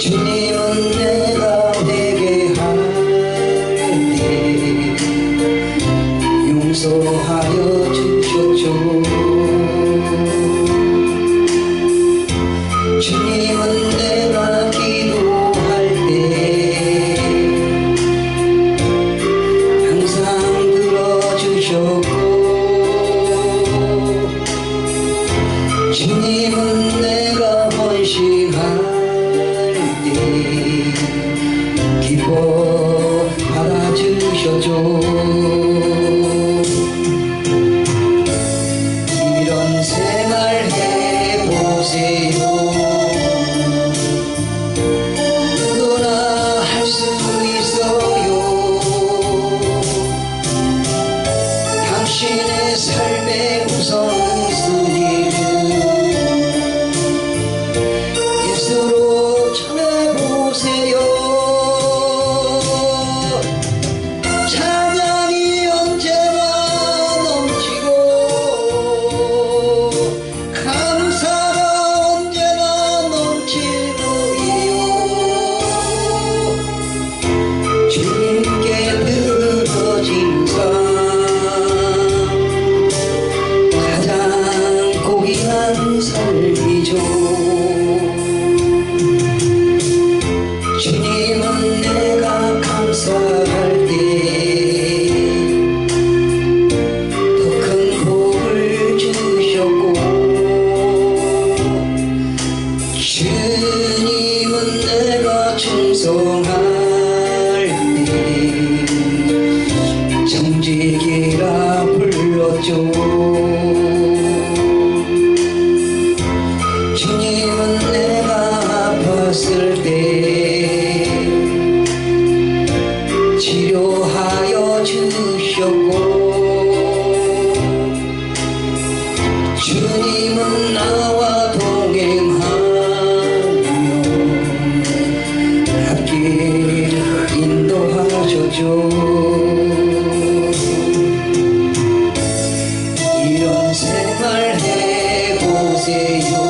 주님은 내가 내게 하니 용서하여 주셔줘 주님은 내 Senhor. 주님은 나와 동행하며 함께 인도하셨죠 이런 생활 해보세요.